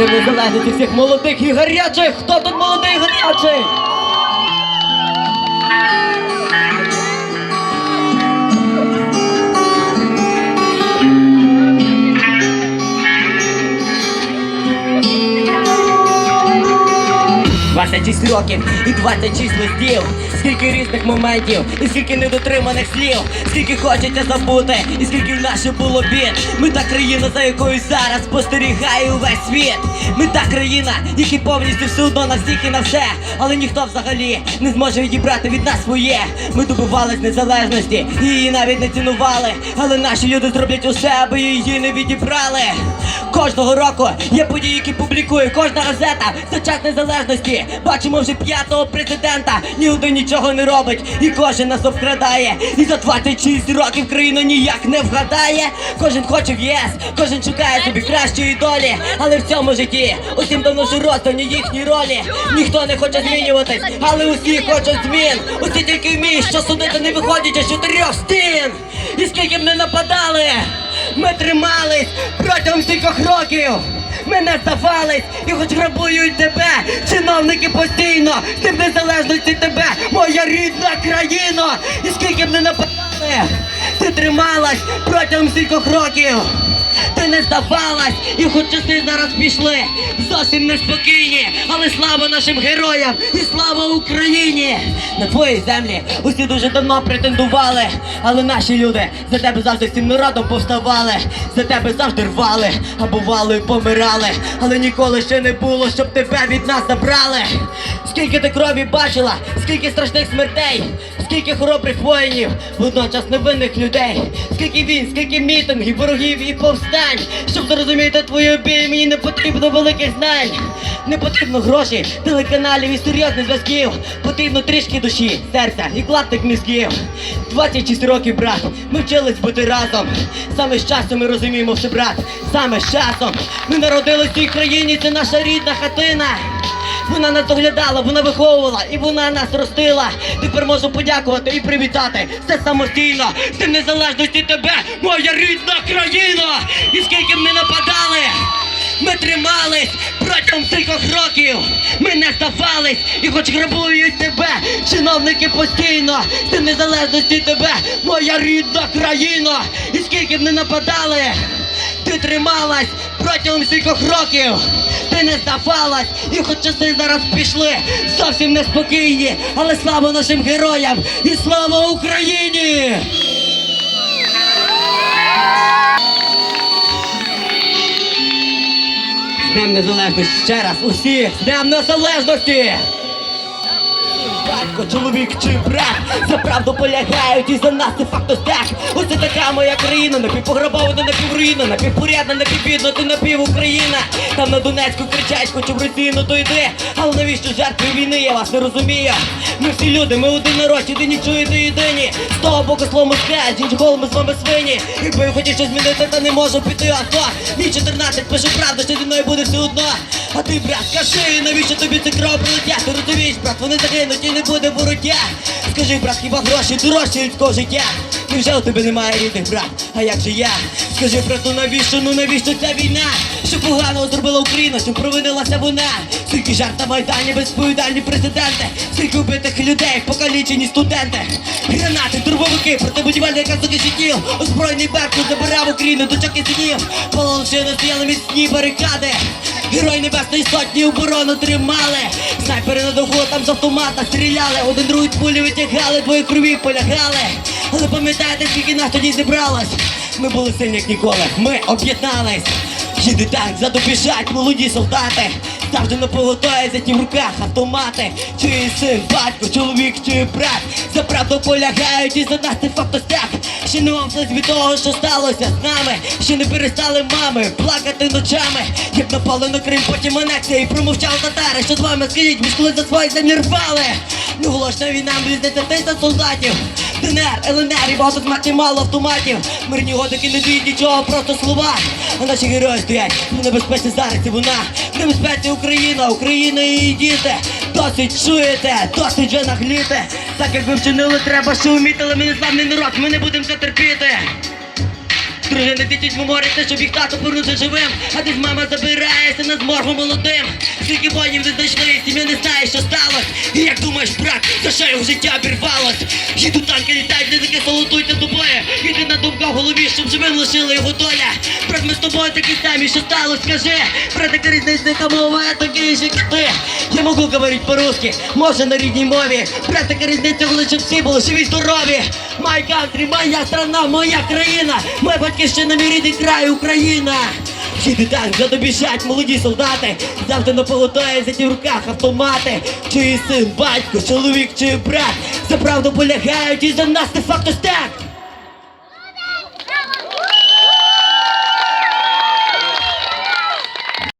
День незалежності всіх молодих і гарячих! Хто тут молодий і гарячий? Thank you. 26 років і 26 листів, скільки різних моментів, і скільки недотриманих слів, скільки хочеться забути, і скільки в наші було бід. Ми та країна, за якою зараз спостерігає увесь світ. Ми та країна, які повністю все одно на всіх і на все, але ніхто взагалі не зможе відібрати від нас своє. Ми добивались незалежності, її навіть не цінували. Але наші люди зроблять усе, аби її не відібрали. Кожного року є події, які публікує кожна газета за час незалежності. Бачимо вже п'ятого президента, ні один нічого не робить, і кожен нас обкрадає. І за 26 років країна ніяк не вгадає. Кожен хоче в ЄС, кожен шукає собі кращої долі. Але в цьому житті усім давно вже роздані їхні ролі. Ніхто не хоче змінюватись, але усі хочуть змін. Усі тільки вміють, що судити не виходячи з чотирьох стін. І скільки б не нападали, ми тримались протягом стількох років. Ми не і хоч грабують тебе, чиновники постійно, тим незалежності тебе, моя рідна країна, і скільки б не нападали, ти трималась протягом стількох років. Ти не здавалась, і хоч часи зараз пішли, зовсім неспокійні, але слава нашим героям і слава Україні! На твоїй землі усі дуже давно претендували, але наші люди за тебе завжди всім народом повставали, за тебе завжди рвали, а бувало і помирали, але ніколи ще не було, щоб тебе від нас забрали. Скільки ти крові бачила, скільки страшних смертей, скільки хоробрих воїнів, водночас невинних людей, скільки війн, скільки мітингів, ворогів і повстань, щоб зрозуміти твої обії, мені не потрібно великих знань, не потрібно грошей, телеканалів і серйозних зв'язків, потрібно трішки душі, серця і клаптик мізків. 26 років, брат, ми вчились бути разом. Саме з часом ми розуміємо все, брат, саме з часом. Ми народились в цій країні, це наша рідна хатина. Вона нас доглядала, вона виховувала і вона нас ростила. Тепер можу подякувати і привітати все самостійно. З незалежності тебе, моя рідна країна! І скільки б не нападали, ми тримались протягом стількох років. Ми не здавались і хоч грабують тебе, чиновники постійно. Тим незалежності тебе, моя рідна країна! І скільки б не нападали, ти трималась протягом стількох років. Ти не здавалась, і хоч часи зараз пішли зовсім неспокійні, але слава нашим героям і слава Україні! З Днем Незалежності ще раз усіх! З Днем Незалежності! Батько, чоловік чи брат За правду полягають і за нас це факт ось так Оце така моя країна, напівпограбована, напівруїна, напівпорядна, напівбідна, ти напівукраїна. Там на Донецьку кричать, хочу в Росію, то йди Але навіщо жертви війни, я вас не розумію. Ми всі люди, ми один народ, єдині чуєте єдині. З того боку слово з іншого ми з вами свині. Якби я хотів щось змінити, та не можу піти, а то. Мій 14, пишу правду, що зі мною буде все одно. А ти, брат, скажи, навіщо тобі це кров прилетя? Ти розумієш, брат, вони загинуть і не буде вороття Скажи, брат, хіба гроші дорожчі людського життя? Невже у тебе немає рідних, брат? А як же я? Скажи, брат, ну навіщо, ну навіщо ця війна? Що поганого зробила Україна, що провинилася вона? Скільки жертв на Майдані, безповідальні президенти, скільки вбитих людей, покалічені студенти, гранати, турбовики, протибудівельний казаки життів, озброєний Беркут забирав Україну, дочок і синів, полоншини стояли міцні барикади. Герої Небесної сотні оборону тримали. Снайпери на довго там з автомата стріляли. Один другий пулі витягали, двоє крові полягали. Але пам'ятаєте, скільки нас тоді зібралось? Ми були сильні, як ніколи. Ми об'єднались. Їде танк, задобіжать молоді солдати. Завжди на за ті в руках автомати. Чиї син, батько, чоловік чи брат. За правду полягають і за нас це факт ось так. Ще не вам від того, що сталося з нами. Ще не перестали мами плакати ночами. Як напали на Крим, потім анексія і промовчали татари. Що з вами скажіть, ми ж коли за свої землі рвали. Неголошна війна, близьте тисяч солдатів. ДНР, ЛНР і багато смерті мало автоматів. Мирні годики не дають нічого, просто слова. А наші герої стоять в небезпеці зараз і вона. В небезпеці Україна, Україна і її діти. Досить чуєте, досить вже нагліте. Так як ви вчинили, треба ще вміти, але ми не славний народ, ми не будемо це терпіти. Дружини дитять мориться, щоб їх тато повернувся живим. А десь мама забирається на зморгу молодим. Скільки воїнів не знайшли, сім'я не знає, що сталося. І як думаєш, брат, за що його життя обірвалось? Їду танки літають, язики солотуйте тобою. Єдина думка в голові, щоб живим лишила його доля. Брат, ми з тобою такі самі, що сталося, скажи. Брат, яка різниця, мова, я такий же, як ти. Я можу говорити по-русски, може на рідній мові. Брат, така різниця, коли щоб всі були живі, здорові. My country, моя страна, моя країна. Моя батьківщина, мій рідний край, Україна. Їде танк, вже добіжать молоді солдати. Завжди на полотає, за ті в руках автомати. Чиї син, батько, чоловік чи брат. За правду полягають і за нас де факто так.